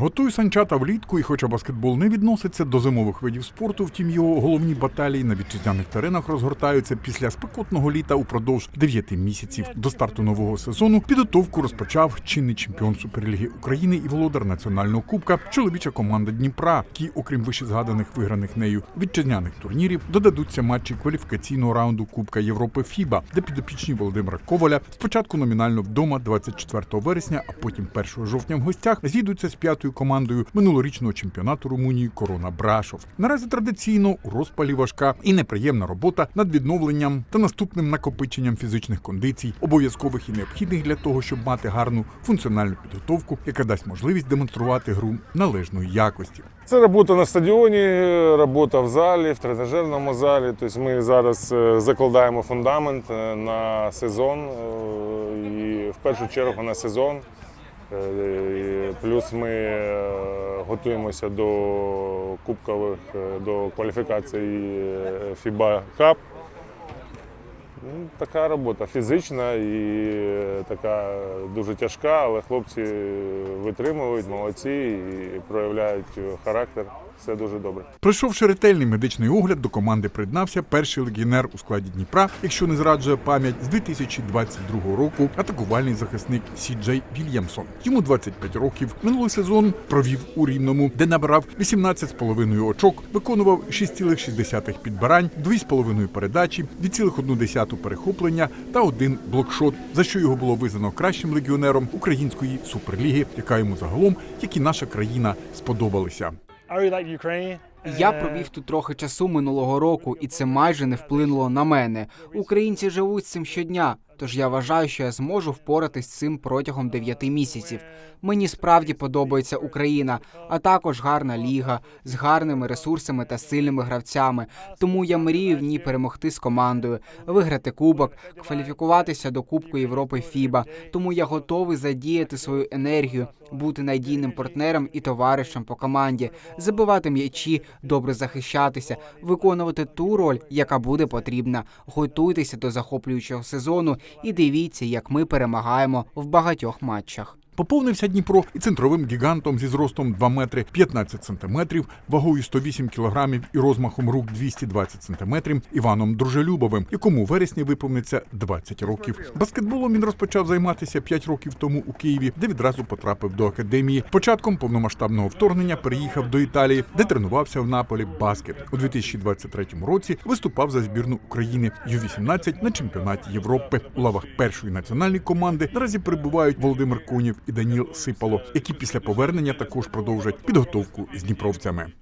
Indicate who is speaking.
Speaker 1: Готую санчата влітку, і хоча баскетбол не відноситься до зимових видів спорту, втім його головні баталії на вітчизняних теренах розгортаються після спекотного літа упродовж 9 місяців. До старту нового сезону підготовку розпочав чинний чемпіон Суперліги України і володар національного кубка чоловіча команда Дніпра, які, окрім вище згаданих виграних нею вітчизняних турнірів, додадуться матчі кваліфікаційного раунду Кубка Європи ФІБА, де підопічні Володимира Коваля спочатку номінально вдома 24 вересня, а потім 1 жовтня в гостях зійдуться з п'ятою командою минулорічного чемпіонату Румунії Корона Брашов. Наразі традиційно у розпалі важка і неприємна робота над відновленням та наступним накопиченням фізичних кондицій, обов'язкових і необхідних для того, щоб мати гарну функціональну підготовку, яка дасть можливість демонструвати гру належної якості.
Speaker 2: Це робота на стадіоні, робота в залі, в тренажерному залі. Тобто ми зараз е, закладаємо фундамент е, на сезон е, і в першу чергу на сезон. Е, Плюс ми е, готуємося до кубкових, е, до кваліфікації FIBA Cup. Ну, Така робота фізична і е, така дуже тяжка, але хлопці витримують, молодці і проявляють характер. Все дуже добре.
Speaker 1: Пройшовши ретельний медичний огляд, до команди приєднався перший легіонер у складі Дніпра, якщо не зраджує пам'ять, з 2022 року атакувальний захисник Сі Джей Вільямсон. Йому 25 років. Минулий сезон провів у Рівному, де набрав 18,5 очок, виконував 6,6 підбирань, 2,5 передачі, 2,1 перехоплення та один блокшот, за що його було визнано кращим легіонером української суперліги, яка йому загалом, як і наша країна,
Speaker 3: сподобалася.
Speaker 4: Я провів тут трохи часу минулого року, і це майже не вплинуло на мене. Українці живуть з цим щодня, тож я вважаю, що я зможу впоратись з цим протягом дев'яти місяців. Мені справді подобається Україна, а також гарна ліга з гарними ресурсами та сильними гравцями. Тому я мрію в ній перемогти з командою, виграти кубок, кваліфікуватися до Кубку Європи ФІБА. Тому я готовий задіяти свою енергію, бути надійним партнером і товаришем по команді, забивати м'ячі, добре захищатися, виконувати ту роль, яка буде потрібна. Готуйтеся до захоплюючого сезону і дивіться, як ми перемагаємо в багатьох матчах.
Speaker 1: Поповнився Дніпро і центровим гігантом зі зростом 2 метри 15 сантиметрів, вагою 108 кілограмів і розмахом рук 220 сантиметрів Іваном Дружелюбовим, якому вересні виповниться 20 років. Баскетболом він розпочав займатися 5 років тому у Києві, де відразу потрапив до академії. Початком повномасштабного вторгнення переїхав до Італії, де тренувався в Наполі баскет. У 2023 році виступав за збірну України Ю-18 на чемпіонаті Європи. У лавах першої національної команди наразі перебувають Володимир Конєв і Даніл Сипало, які після повернення також продовжать підготовку з дніпровцями.